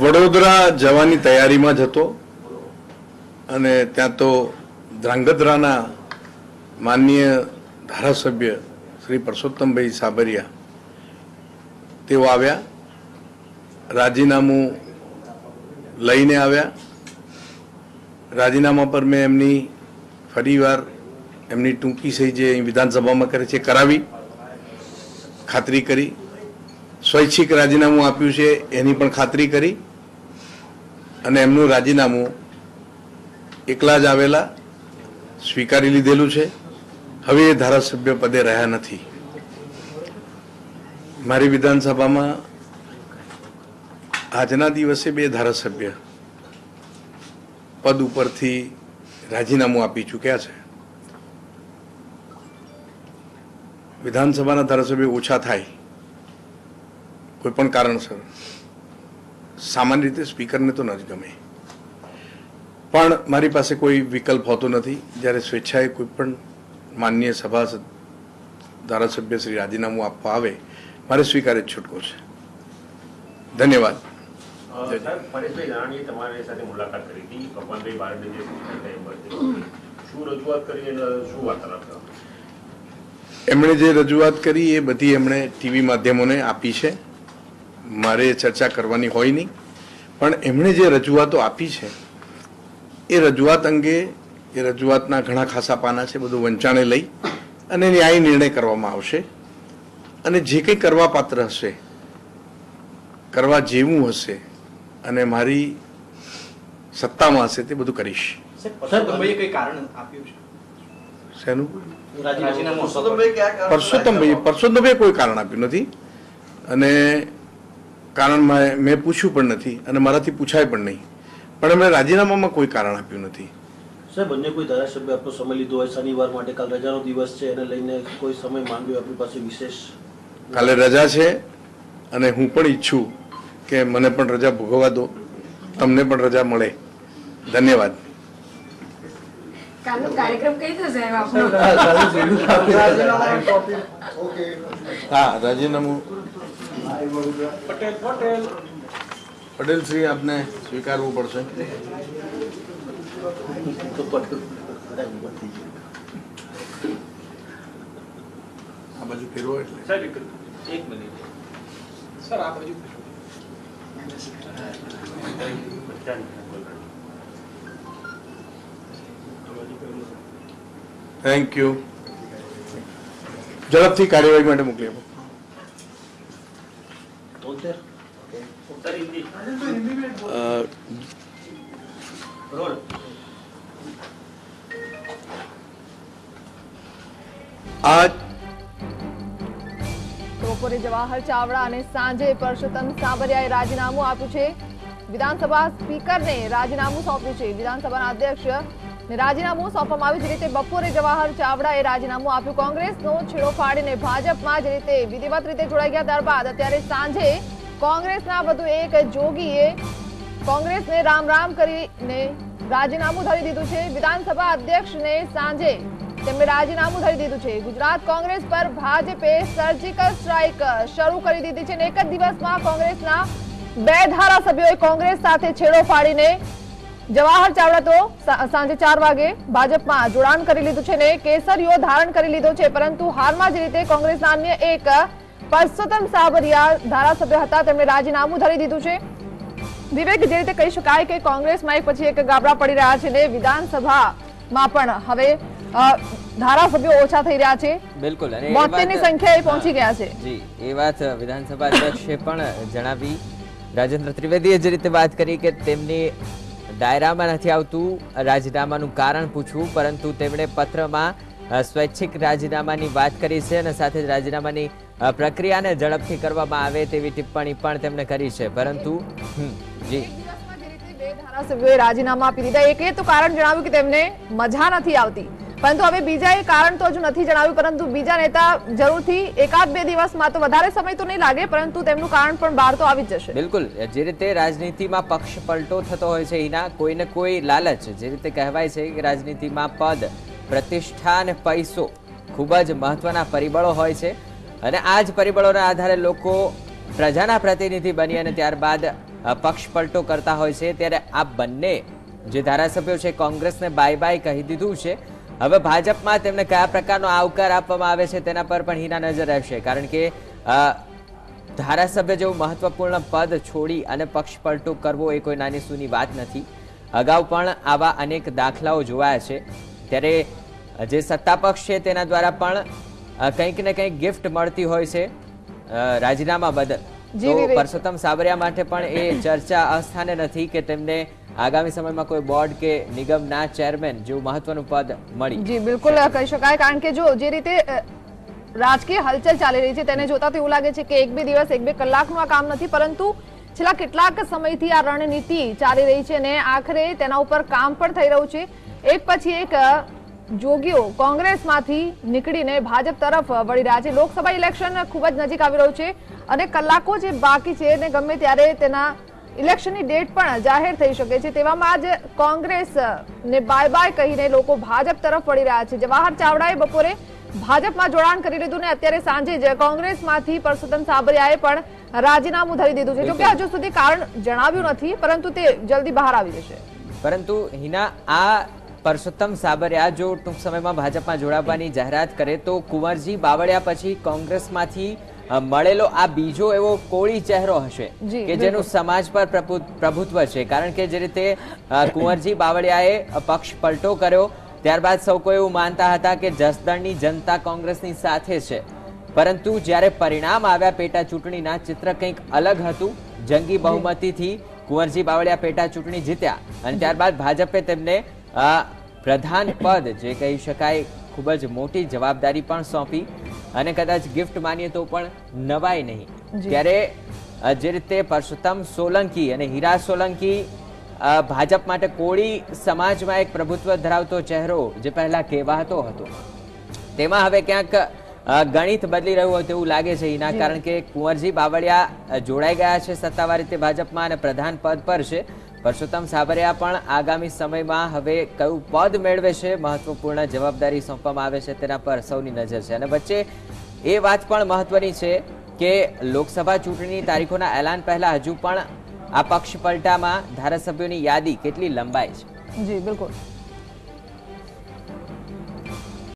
વડોદરા જવાની તૈયારીમાં જ હતો અને ત્યાં તો ધ્રાંગધ્રાના માનનીય ધારાસભ્ય શ્રી પરસોત્તમભાઈ સાબરિયા તેઓ આવ્યા, રાજીનામું લઈને આવ્યા. રાજીનામા પર મેં એમની ફરીવાર એમની ટૂંકી સહી જે વિધાનસભામાં કરે છે કરાવી. ખાતરી કરી, સ્વૈચ્છિક રાજીનામું આપ્યું છે, એની પણ ખાતરી કરી અને એમનું રાજીનામું એકલા જ આવેલા સ્વીકારી લીધેલું છે. હવે એ ધારાસભ્ય પદે રહ્યા નથી. મારી વિધાનસભામાં આજના દિવસે બે ધારાસભ્ય પદ ઉપરથી રાજીનામું આપી ચૂક્યા છે. વિધાનસભાના ધારાસભ્ય ઓછા થાય કોઈ પણ કારણસર. સામાન્ય રીતે સ્પીકરને તો ન જ ગમે. પણ મારી પાસે કોઈ વિકલ્પ હોતો નથી. જ્યારે સ્વેચ્છાએ કોઈ પણ માન્ય સભાસદ ધારાસભ્ય શ્રી રાજીનામું આપવા આવે મારે સ્વીકારે જ છૂટકો છે. ધન્યવાદ. મુલાકાત કરી એમણે જે રજૂઆત કરી એ બધી એમણે ટીવી માધ્યમોને આપી છે. મારે ચર્ચા કરવાની હોય નહીં. પણ એમણે જે રજૂઆતો આપી છે, એ રજૂઆત અંગે, એ રજૂઆતના ઘણા ખાસા પાના છે, બધું વંચાણે લઈ અને ન્યાયી નિર્ણય કરવામાં આવશે. અને જે કંઈ કરવા પાત્ર હશે, કરવા જેવું હશે, અને મારી સત્તામાં હશે તે બધું કરીશ. કારણ આપ્યું છે? શેનું? રાજીનામું પરસોત્તમભાઈ પરસોત્તમભાઈ કોઈ કારણ આપ્યું નથી. અને કારણ મેં પૂછ્યું પણ નથી અને મારાથી પૂછાય પણ નહીં. પણ એમણે રાજીનામામાં કોઈ કારણ આપ્યું નથી. સાહેબ અન્ય કોઈ ધારાસભ્ય આપનો સમય લીધો હોય શનિવાર માટે કાલ રજાનો દિવસ છે એને લઈને કોઈ સમય માંગ્યો આપણી પાસે વિશેષ? કાલે રજા છે અને હું પણ ઈચ્છું કે મને પણ રજા ભોગવવા દો. તમને પણ રજા મળે. ધન્યવાદ. હા રાજીનામું પટેલ શ્રી આપને સ્વીકારવું પડશે. આ બાજુ ફેરવો એટલે. એક એક મિનિટ. સર આ બાજુ થેન્ક યુ ઝડપથી કાર્યવાહી માટે મોકલી આપો. તોતેર? સર હિન્દી અ, રોલ. આજ બપોરે જવાહર ચાવડા અને સાંજે પરસોત્તમ સાબરિયાએ રાજીનામું આપ્યું છે. વિધાનસભા સ્પીકરને રાજીનામું સોંપ્યું છે. વિધાનસભાના અધ્યક્ષ રાજીનામું સોંપવામાં આવ્યું જે રીતે બપોરે જવાહર ચાવડાએ રાજીનામું આપ્યું. કોંગ્રેસનો છેડો ફાડીને ભાજપમાં જ રીતે વિધિવત રીતે જોડાઈ ગયા ત્યારબાદ અત્યારે સાંજે કોંગ્રેસના વધુ એક જોગીએ કોંગ્રેસને રામ રામ કરીને રાજીનામું ધરી દીધું છે. વિધાનસભા અધ્યક્ષને સાંજે તેમણે રાજીનામું ધરી દીધું છે. ગુજરાત કોંગ્રેસ પર ભાજપે સર્જિકલ સ્ટ્રાઇક શરૂ કરી દીધી છે અને એક જ દિવસમાં કોંગ્રેસના બે ધારાસભ્યોએ કોંગ્રેસ સાથે છેડો ફાડીને જવાહર ચાવડા તો સાંજે ચાર વાગે ભાજપમાં જોડાણ કરી લીધું છે ને કેસરીઓ ધારણ કરી લીધો છે પરંતુ હાલમાં જ રીતે કોંગ્રેસના અન્ય એક પરસોત્તમ સાબરિયા ધારાસભ્ય હતા તેમણે રાજીનામું ધરી દીધું છે. વિવેક જે રીતે કહી શકાય કે કોંગ્રેસમાં એક પછી એક ગાબડા પડી રહ્યા છે ને વિધાનસભામાં પણ હવે ધારાસભ્યો ઓછા થઈ રહ્યા છે. બિલકુલ બોતેરની સંખ્યાએ પહોંચી ગયા છે. જી એ વાત વિધાનસભા અધ્યક્ષે પણ જણાવી. રાજેન્દ્ર ત્રિવેદીએ જે રીતે વાત કરી કે તેમની દાયરામાં નથી આવતું, રાજીનામાનું કારણ પૂછવું, પરંતુ તેમણે પત્રમાં સ્વૈચ્છિક રાજીનામાની વાત કરી છે અને સાથે જ રાજીનામાની પ્રક્રિયાને ઝડપથી કરવામાં આવે તેવી ટિપ્પણી પણ તેમણે કરી છે. પરંતુ જી. ધારાસભ્યોએ રાજીનામા આપી દીધા, એક એ તો કારણ જણાવ્યું કે તેમને મજા નથી આવતી. પરંતુ હવે બીજા એ કારણ તો હજુ નથી જણાવ્યું, પરંતુ બીજા નેતા જરૂરથી એકાદ બે દિવસમાં તો વધારે સમય તો નહીં લાગે, પરંતુ તેમનું કારણ પણ બહાર તો આવી જ જશે. બિલકુલ. જે રીતે રાજનીતિમાં પક્ષ પલટો થતો હોય છે એના કોઈને કોઈ લાલચ. જે રીતે કહેવાય છે કે રાજનીતિમાં પદ, પ્રતિષ્ઠા અને પૈસો ખૂબ જ મહત્વના પરિબળો હોય છે. અને આ જ પરિબળોના આધારે લોકો પ્રજાના પ્રતિનિધિ બની અને ત્યારબાદ પક્ષ પલટો કરતા હોય છે. ત્યારે આ બંને જે ધારાસભ્યો છે, કોંગ્રેસને બાય બાય કહી દીધું છે. હવે ભાજપમાં તેમને કયા પ્રકારનો આવકાર આપવામાં આવે છે તેના પર પણ હીના નજર રહેશે, કારણ કે ધારાસભ્ય જેવું મહત્વપૂર્ણ પદ છોડી અને પક્ષ પલટો કરવો એ કોઈ નાની સૂની વાત નથી. અગાઉ પણ આવા અનેક દાખલાઓ જોવાયા છે. ત્યારે જે સત્તાપક્ષ છે તેના દ્વારા પણ કંઈક ને કંઈક ગિફ્ટ મળતી હોય છે રાજીનામા બદલ. તો. પરસોત્તમ સાબરિયા માટે પણ એ ચર્ચા અસ્થાને નથી કે તેમને આગામી સમયમાં કોઈ બોર્ડ કે નિગમના ચેરમેન જેવું મહત્વનું પદ મળી. જી બિલકુલ કહી શકાય. કારણ કે જો જે રીતે રાજકીય હલચલ ચાલી રહી છે તેને જોતા તો એવું લાગે છે કે એક બે દિવસ એક બે કલાકનું આ કામ નથી પરંતુ છેલ્લા કેટલાક સમયથી આ રણનીતિ ચાલી રહી છે અને આખરે તેના ઉપર કામ પણ થઈ રહ્યું છે. એક પછી એક જોગીઓ કોંગ્રેસમાંથી નીકળીને ભાજપ તરફ વળી રહ્યા છે. લોકસભા ઇલેક્શન ખૂબ જ નજીક આવી રહ્યું છે અને કલાકો જે બાકી છે ને ગમે ત્યારે તેના ઇલેક્શનની ડેટ પણ જાહેર થઈ શકે છે. તેવામાં જ કોંગ્રેસ ને બાય બાય કહીને લોકો ભાજપ તરફ વળી રહ્યા છે. જવાહર ચાવડાએ બપોરે ભાજપમાં જોડાણ કરી લીધું ને અત્યારે સાંજે જ કોંગ્રેસમાંથી પરસોત્તમ સાબરિયાએ પણ રાજીનામું ધરી દીધું છે. જોકે હજુ સુધી કારણ જણાવ્યું નથી, પરંતુ તે જલ્દી બહાર આવી જશે. પરંતુ હિના, આ પરસોત્તમ સાબરિયા જો ટૂંક સમયમાં ભાજપમાં જોડાવાની જાહેરાત કરે તો કુંવરજી બાવળિયા પછી કોંગ્રેસમાંથી મળેલો આ બીજો એવો કોળી ચહેરો હશે કે જેનું સમાજ પર પ્રભુ- પ્રભુત્વ છે. કારણ કે જે રીતે કુંવરજી બાવળિયાએ પક્ષ પલટો કર્યો ત્યારબાદ સૌ કોઈ એવું માનતા હતા કે જસદણની જનતા કોંગ્રેસની સાથે છે. પરંતુ જ્યારે પરિણામ આવ્યા પેટા ચૂંટણીના ચિત્ર કંઈક અલગ હતું. જંગી બહુમતીથી કુંવરજી બાવળિયા પેટા ચૂંટણી જીત્યા. અને ત્યારબાદ ભાજપે તેમને પ્રધાન પદ જે કહી શકાય ખૂબ જ મોટી જવાબદારી પણ સોંપી અને કદાચ ગિફ્ટ માનીએ તો પણ નવાય નહીં. ત્યારે જે રીતે પરસોત્તમ સોલંકી અને હીરા સોલંકી ભાજપ માટે કોળી સમાજમાં એક પ્રભુત્વ ધરાવતો ચહેરો જે પહેલા કહેવાતો હતો. તેમાં હવે ક્યાંક ગણિત બદલી રહ્યું હોય તેવું લાગે છે. એના કારણ કે કુંવરજી બાવળિયા જોડાઈ ગયા છે સત્તાવાર રીતે ભાજપમાં અને પ્રધાન પદ પર છે. પરસોત્તમ સાબરિયા પણ આગામી સમયમાં હવે કયું પદ મેળવે છે મહત્વપૂર્ણ જવાબદારી સોંપવામાં આવે છે તેના પર સૌની નજર છે. અને વચ્ચે એ વાત પણ મહત્વની છે કે લોકસભા ચૂંટણીની તારીખોના એલાન પહેલા હજુ પણ આ પક્ષ પલટામાં ધારાસભ્યોની યાદી કેટલી લંબાઈ છે? જી, બિલકુલ.